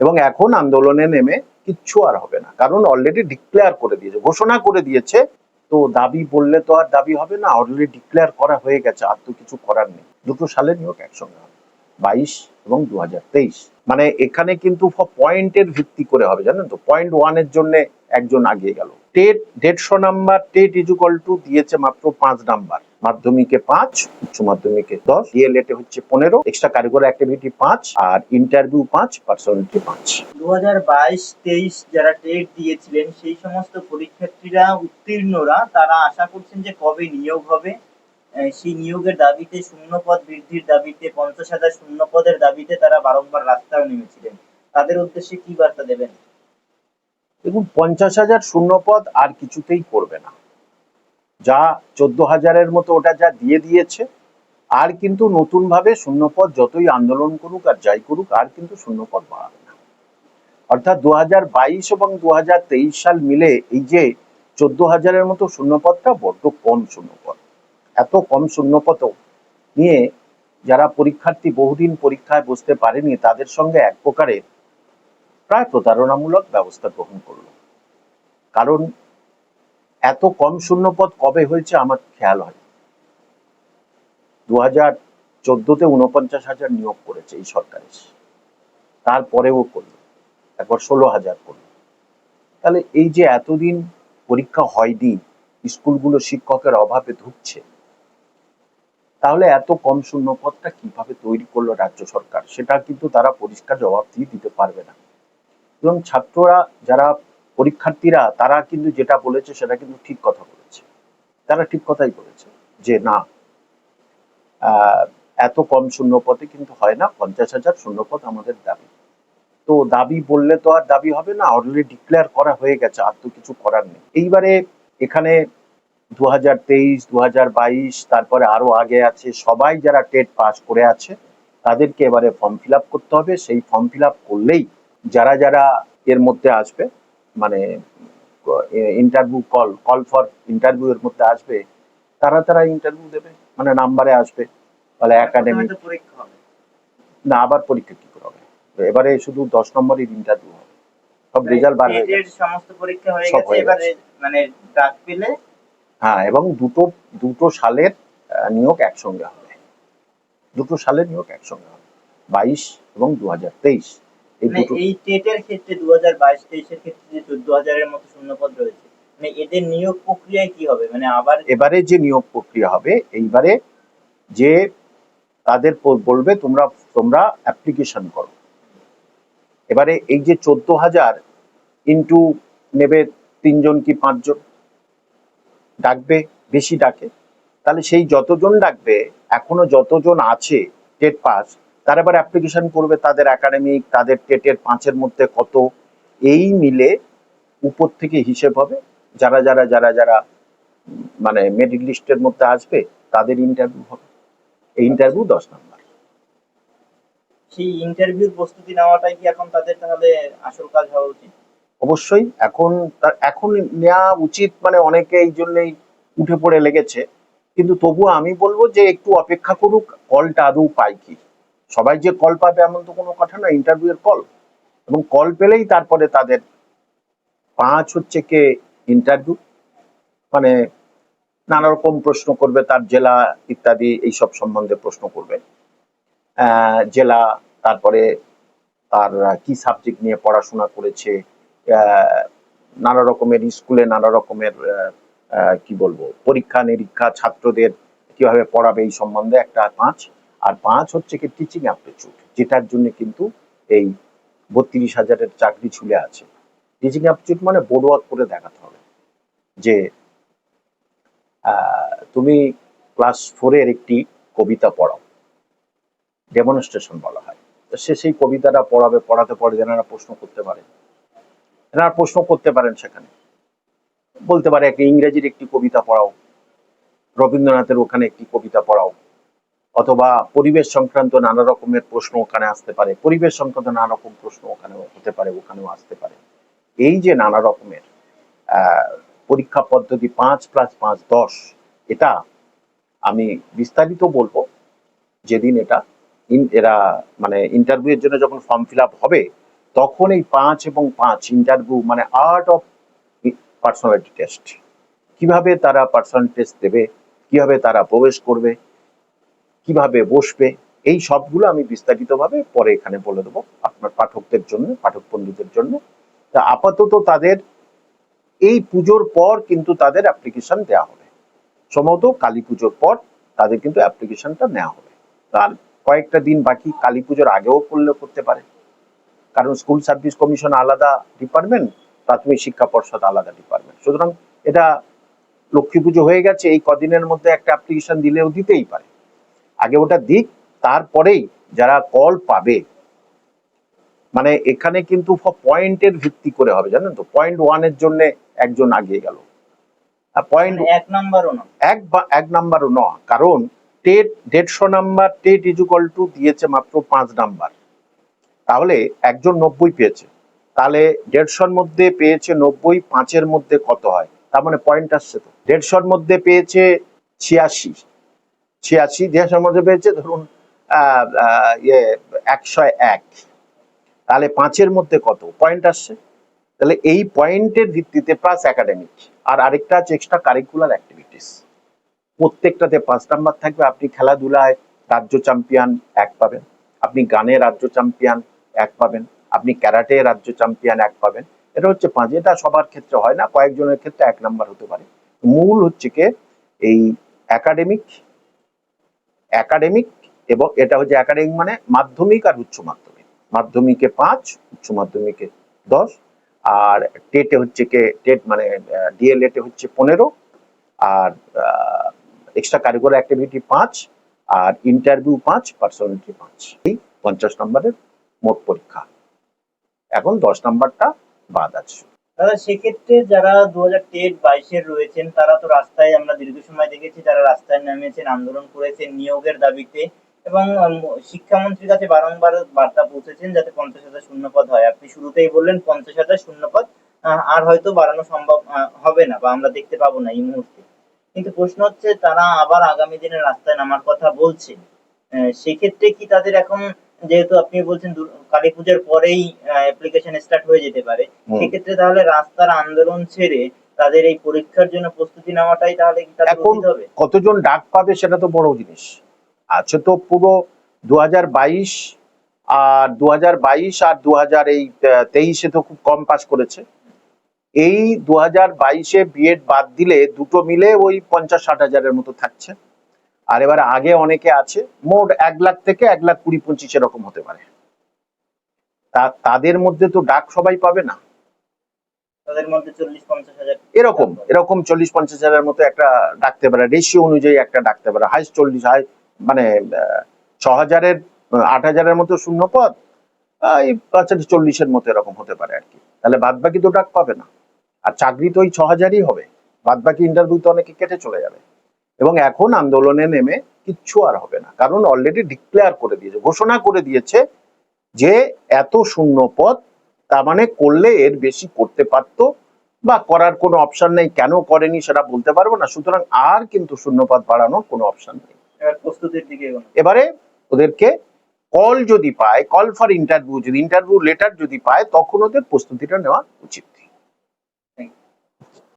এবং এখন আন্দোলনে নেমে কিচ্ছু আর হবে না। কারণ অলরেডি ডিক্লেয়ার করে দিয়েছে, ঘোষণা করে দিয়েছে। তো দাবি বললে তো আর দাবি হবে না অলরেডি ডিক্লেয়ার করা হয়ে গেছে, আর তো কিছু করার নেই। দুটো সালে নিয়োগ একসঙ্গে হবে, বাইশ এবং দু হাজার তেইশ। মানে এখানে কিন্তু পয়েন্টের ভিত্তি করে হবে, জানেন তো? পয়েন্ট ওয়ানের জন্য একজন আগিয়ে গেল। টেট, দেড়শো নাম্বার, টেট ইজুকাল টু দিয়েছে মাত্র পাঁচ নাম্বার। মাধ্যমিকে পাঁচ, উচ্চ মাধ্যমিকে দশ ডিএলএটে হচ্ছে পনেরো এক্সট্রা কারিকুলার অ্যাক্টিভিটি পাঁচ, আর ইন্টারভিউ পাঁচ পার্সোনালিটি পাঁচ। দু হাজার বাইশ, তেইশ যারা টেট দিয়েছিলেন, সেই সমস্ত পরীক্ষার্থীরা উত্তীর্ণরা, তারা আশা করছেন যে কবে নিয়োগ হবে। সেই নিয়োগের দাবিতে শূন্যপদ বৃদ্ধির দাবিতে, পঞ্চাশ হাজার শূন্যপদের দাবিতে তারা বারংবার রাস্তায় নেমেছিলেন। তাদের উদ্দেশ্যে কি বার্তা দেবেন? দেখুন, পঞ্চাশ হাজার শূন্যপদ আর কিছুতেই করবে না। যা চোদ্দ হাজারের মতো ওটা যা দিয়ে দিয়েছে, আর কিন্তু নতুন ভাবে শূন্যপদ যতই আন্দোলন করুক আর যাই করুক, আর কিন্তু শূন্যপদ বাড়াবে না। অর্থাৎ দু বাইশ এবং দু তেইশ সাল মিলে এই যে চোদ্দ হাজারের মতো শূন্যপদটা বড্ড কম শূন্যপদ। এত কম শূন্যপদ নিয়ে যারা পরীক্ষার্থী বহুদিন পরীক্ষায় বসতে পারেনি, তাদের সঙ্গে এক প্রকারের প্রায় প্রতারণামূলক ব্যবস্থা গ্রহণ করল। কারণ এত কম শূন্যপদ কবে হয়েছে আমার খেয়াল হয় দু হাজার চোদ্দতে উনপঞ্চাশ হাজার নিয়োগ করেছে এই সরকার তারপরেও করল। একবার ষোলো হাজার করল। তাহলে এই যে এতদিন পরীক্ষা হয়নি, স্কুলগুলো শিক্ষকের অভাবে ধুকছে, তাহলে এত কম শূন্যপদটা কীভাবে তৈরি করল রাজ্য সরকার? সেটা কিন্তু তারা পরিষ্কার জবাব দিয়ে দিতে পারবে না। এবং ছাত্ররা যারা পরীক্ষার্থীরা, তারা কিন্তু যেটা বলেছে সেটা কিন্তু ঠিক কথা বলেছে। তারা ঠিক কথাই বলেছে যে না এত কম শূন্যপদে কিন্তু হয় না, পঞ্চাশ হাজার শূন্যপদ আমাদের দাবি। তো দাবি বললে তো আর দাবি হবে না অলরেডি ডিক্লেয়ার করা হয়ে গেছে, আর তো কিছু করার নেই। এইবারে এখানে দু হাজার তেইশ দু হাজার বাইশ, তারপরে আরও আগে আছে, সবাই যারা টেট পাস করে আছে, তাদেরকে এবারে ফর্ম ফিল করতে হবে। সেই ফর্ম ফিল করলেই যারা যারা এর মধ্যে আসবে মানে interview call call for interview এর মধ্যে আসবে তারা তারা ইন্টারভিউ দেবে মানে নাম্বারে আসবে তাহলে একাডেমি না আবার পরীক্ষা কি করে হবে? এবারে শুধু দশ নম্বরের ইন্টারভিউ হবে। সব রেজাল্ট বার হয়ে গেছে সমস্ত পরীক্ষা হয়ে গেছে এবারে মানে ডাক পেলে হ্যাঁ এবং দুটো দুটো সালের নিয়োগ একসঙ্গে হবে। দুটো সালের নিয়োগ একসঙ্গে হবে। বাইশ এবং দু হাজার তেইশ। মানে এই টেটের ক্ষেত্রে দু হাজার বাইশ তেইশের ক্ষেত্রে যে চোদ্দ হাজারের মতো শূন্যপদ রয়েছে মানে এদের নিয়োগ প্রক্রিয়ায় কি হবে? মানে আবার এবারে যে নিয়োগ প্রক্রিয়া হবে এইবারে যে তাদের বলবে তোমরা তোমরা অ্যাপ্লিকেশন করো। এবারে এই যে চোদ্দ হাজার ইন্টু নেবে তিনজন কি পাঁচজন? ডাকবে বেশি ডাকে। তাহলে সেই যতজন ডাকবে এখনও যতজন আছে টেট পাস তারা এবার অ্যাপ্লিকেশন করবে তাদের একাডেমিক তাদের টেটের পাঁচের মধ্যে কত এই মিলে উপর থেকে হিসেব হবে। যারা যারা যারা যারা মানে মেরিট লিস্টের মধ্যে আসবে তাদের ইন্টারভিউ হবে। এই ইন্টারভিউ দশ নাম্বার। সেই ইন্টারভিউর প্রস্তুতি নেওয়াটাই কি এখন তাদের তাহলে আসল কাজ হওয়া উচিত? অবশ্যই এখন তার এখন নেওয়া উচিত মানে অনেকে এই জন্যই উঠে পড়ে লেগেছে। কিন্তু তবুও আমি বলব যে একটু অপেক্ষা করুক কলটা আদৌ পাই কি। সবাই যে কল পাবে এমন তো কোনো কথা না ইন্টারভিউ এর কল এবং কল পেলেই তারপরে তাদের পাঁচ হচ্ছে কে ইন্টারভিউ মানে নানা রকম প্রশ্ন করবে, তার জেলা ইত্যাদি এইসব সম্বন্ধে প্রশ্ন করবে। জেলা, তারপরে তার কি সাবজেক্ট নিয়ে পড়াশোনা করেছে নানা রকমের স্কুলে নানা রকমের কি বলব পরীক্ষা নিরীক্ষা ছাত্রদের কীভাবে পড়াবে এই সম্বন্ধে একটা পাঁচ। আর পাঁচ হচ্ছে কি টিচিং অ্যাপটিচিউড যেটার জন্য কিন্তু এই বত্রিশ হাজারের চাকরি ঝুলে আছে। টিচিং অ্যাপটিচিউড মানে বোর্ড ওয়ার্ক করে দেখাতে হবে যে তুমি ক্লাস ফোরের একটি কবিতা পড়াও ডেমনস্ট্রেশন বলা হয়। তো সে সেই কবিতাটা পড়াবে, পড়াতে পড়ে যেনারা প্রশ্ন করতে পারে। এনারা প্রশ্ন করতে পারেন সেখানে। বলতে পারে একটা ইংরেজির একটি কবিতা পড়াও, রবীন্দ্রনাথের ওখানে একটি কবিতা পড়াও। অথবা পরিবেশ সংক্রান্ত নানা রকমের প্রশ্ন ওখানে আসতে পারে। পরিবেশ সংক্রান্ত নানা রকম প্রশ্ন ওখানে হতে পারে, ওখানেও আসতে পারে। এই যে নানা রকমের পরীক্ষা পদ্ধতি পাঁচ প্লাস পাঁচ দশ, এটা আমি বিস্তারিত বলব। যেদিন এটা এরা মানে ইন্টারভিউ এর জন্য যখন ফর্ম ফিল আপ হবে, তখন এই পাঁচ এবং পাঁচ ইন্টারভিউ মানে আর্ট অফ পার্সোনালিটি টেস্ট কীভাবে তারা পার্সোনাল টেস্ট দেবে, কীভাবে তারা প্রবেশ করবে কীভাবে বসবে, এই সবগুলো আমি বিস্তারিতভাবে পরে এখানে বলে দেবো আপনার পাঠকদের জন্য, পাঠক বন্ধুদের জন্য। তা আপাতত তাদের এই পুজোর পর কিন্তু তাদের অ্যাপ্লিকেশন দেওয়া হবে। সম্ভবত কালী পুজোর পর তাদের কিন্তু অ্যাপ্লিকেশনটা নেওয়া হবে। তার কয়েকটা দিন বাকি কালী পুজোর আগেও করলে করতে পারে। কারণ স্কুল সার্ভিস কমিশন আলাদা ডিপার্টমেন্ট প্রাথমিক শিক্ষা পর্ষদ আলাদা ডিপার্টমেন্ট সুতরাং এটা লক্ষ্মী পুজো হয়ে গেছে, এই কদিনের মধ্যে একটা অ্যাপ্লিকেশন দিলেও দিতেই পারে। আগে ওটা দিক তারপরেই যারা কল পাবে। মানে এখানে কিন্তু পয়েন্টের ভিত্তি করে হবে জানেন তো? পয়েন্ট ওয়ানের জন্য একজন আগিয়ে গেল। পয়েন্ট মানে এক নাম্বারও না এক বা এক নাম্বারও নয় কারণ টেট দেড়শো নাম্বার টেট ইজুকাল টু দিয়েছে মাত্র পাঁচ নাম্বার তাহলে একজন নব্বই পেয়েছে। তাহলে দেড়শোর মধ্যে পেয়েছে নব্বই পাঁচের মধ্যে কত হয়? তার মানে পয়েন্ট আসছে তো। দেড়শোর মধ্যে পেয়েছে ছিয়াশি। ছিয়াশি দেড়শোর মধ্যে পেয়েছে, ধরুন ইয়ে একশো এক। তাহলে পাঁচের মধ্যে কত? পয়েন্ট আসছে। তাহলে এই পয়েন্টের ভিত্তিতে প্লাস একাডেমিক আর আরেকটা আছে এক্সট্রা কারিকুলার অ্যাক্টিভিটিস প্রত্যেকটাতে পাঁচ নাম্বার থাকবে। আপনি খেলাধুলায় রাজ্য চ্যাম্পিয়ন এক পাবেন। আপনি গানে রাজ্য চ্যাম্পিয়ন এক পাবেন। আপনি ক্যারাটে রাজ্য চ্যাম্পিয়ন এক পাবেন। এটা হচ্ছে পাঁচ। এটা সবার ক্ষেত্রে হয় না। কয়েকজনের ক্ষেত্রে এক নাম্বার হতে পারে। মূল হচ্ছে কি? এই একাডেমিক একাডেমিক এবং এটা হচ্ছে একাডেমিক মানে মাধ্যমিক আর উচ্চ মাধ্যমিক। মাধ্যমিকে পাঁচ, উচ্চ মাধ্যমিকে দশ, আর টেটে হচ্ছে কে, টেট মানে ডিএলএ তে হচ্ছে পনেরো, আর এক্সট্রা কারিকুলার অ্যাক্টিভিটি পাঁচ, আর ইন্টারভিউ পাঁচ পার্সোনালিটি পাঁচ। এই পঞ্চাশ নম্বরের মোট পরীক্ষা। এখন দশ নম্বরটা বাদ আছে। দাদা, সেক্ষেত্রে যারা দু হাজার টেট বাইশের রয়েছেন, তারা তো রাস্তায় আমরা দীর্ঘ সময় দেখেছি, যারা রাস্তায় নেমেছেন, আন্দোলন করেছেন নিয়োগের দাবিতে এবং শিক্ষামন্ত্রীর কাছে বারংবার বার্তা পৌঁছেছেন যাতে পঞ্চাশ হাজার শূন্যপদ হয়। আপনি শুরুতেই বললেন পঞ্চাশ হাজার শূন্যপদ আর হয়তো বাড়ানো সম্ভব হবে না বা আমরা দেখতে পাবো না এই মুহূর্তে। কিন্তু প্রশ্ন হচ্ছে, তারা আবার আগামী দিনে রাস্তায় নামার কথা বলছে। সেক্ষেত্রে কি তাদের এখন যেহেতু আপনি বলছেন কালী পুজোর পরেই অ্যাপ্লিকেশন স্টার্ট হয়ে যেতে পারে সেক্ষেত্রে তাহলে রাস্তার আন্দোলন ছেড়ে তাদের এই পরীক্ষার জন্য প্রস্তুতি নেওয়াটাই তাহলে এখন হবে? কতজন ডাক পাবে সেটা তো বড় জিনিস। আছে তো পুরো দু হাজার বাইশ আর দু হাজার বাইশ আর দু হাজার এই তেইশে তো খুব কম পাস করেছে। এই দু হাজার বাইশে বিএড বাদ দিলে দুটো মিলে ওই পঞ্চাশ ষাট হাজারের মতো থাকছে। আর এবার আগে অনেকে আছে মোট এক লাখ থেকে এক লাখ কুড়ি পঁচিশ এরকম হতে পারে। তা তাদের মধ্যে তো ডাক সবাই পাবে না। এরকম এরকম চল্লিশ পঞ্চাশ হাজারের মতো একটা ডাকতে পারে রেশিও অনুযায়ী একটা ডাকতে পারে। হাইস্ট চল্লিশ হাই মানে ছ হাজারের আট হাজারের মতো শূন্য পদ এই কাছাকাছি চল্লিশের মতো এরকম হতে পারে আর কি। তাহলে বাদ বাকি তো ডাক পাবে না। আর চাকরি তো ওই ছ হাজারই হবে। বাদ বাকি ইন্টারভিউ তো অনেকে কেটে চলে যাবে। এবং এখন আন্দোলনে নেমে কিচ্ছু আর হবে না। কারণ অলরেডি ডিক্লেয়ার করে দিয়েছে ঘোষণা করে দিয়েছে যে এত শূন্য পদ তার মানে করলে এর বেশি করতে পারতো বা করার কোনো অপশন নেই কেন করেনি সেটা বলতে পারব না। সুতরাং আর কিন্তু শূন্যপদ বাড়ানোর কোনো অপশন নেই। এবারে ওদেরকে কল যদি পায় কল ফর ইন্টারভিউ যদি ইন্টারভিউ লেটার যদি পায় তখন ওদের প্রস্তুতিটা নেওয়া উচিত।